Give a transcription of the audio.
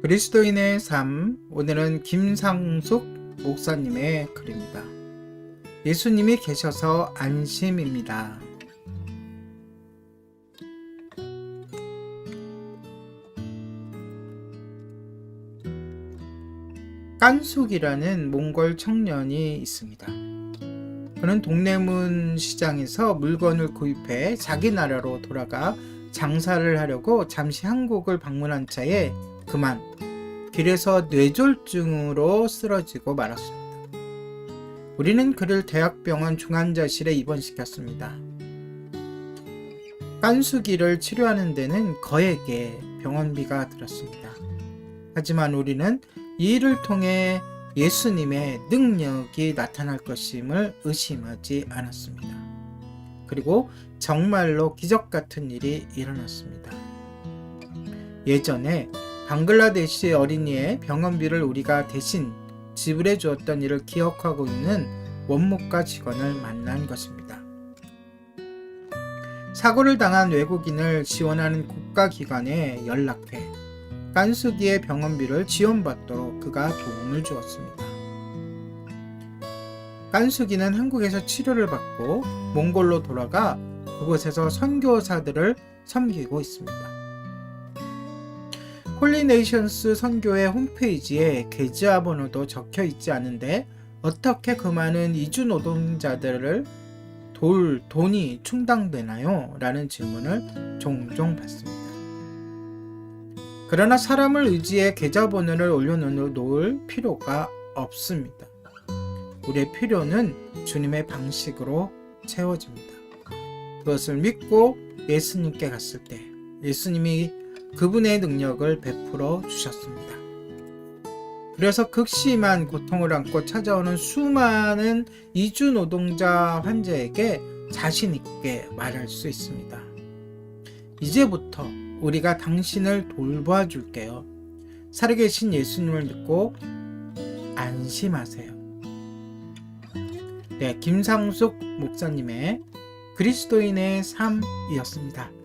그리스도인의 삶 오늘은 김상숙 목사님의 글입니다. 예수님이 계셔서 안심입니다. 깐숙이라는 몽골 청년이 있습니다. 그는 동대문 시장에서 물건을 구입해 자기 나라로 돌아가 장사를 하려고 잠시 한국을 방문한 차에 그만 길에서 뇌졸중으로 쓰러지고 말았습니다. 우리는 그를 대학병원 중환자실에 입원시켰습니다. 깐수기를 치료하는 데는 거액의 병원비가 들었습니다. 하지만 우리는 이 일을 통해 예수님의 능력이 나타날 것임을 의심하지 않았습니다. 그리고 정말로 기적 같은 일이 일어났습니다. 예전에 방글라데시 어린이의 병원비를 우리가 대신 지불해 주었던 일을 기억하고 있는 원무과 직원을 만난 것입니다. 사고를 당한 외국인을 지원하는 국가기관에 연락해 깐수기의 병원비를 지원받도록 그가 도움을 주었습니다. 깐수기는 한국에서 치료를 받고 몽골로 돌아가 그곳에서 선교사들을 섬기고 있습니다. 홀리네이션스 선교의 홈페이지에 계좌 번호도 적혀 있지 않은데 어떻게 그 많은 이주 노동자들을 돌 돈이 충당되나요? 라는 질문을 종종 받습니다. 그러나 사람을 의지해 계좌번호를 올려놓을 필요가 없습니다. 우리의 필요는 주님의 방식으로 채워집니다. 그것을 믿고 예수님께 갔을 때 예수님이 그분의 능력을 베풀어 주셨습니다. 그래서 극심한 고통을 안고 찾아오는 수많은 이주 노동자 환자에게 자신 있게 말할 수 있습니다. 이제부터 우리가 당신을 돌봐 줄게요. 살아계신 예수님을 믿고 안심하세요. 네, 김상숙 목사님의 그리스도인의 삶이었습니다.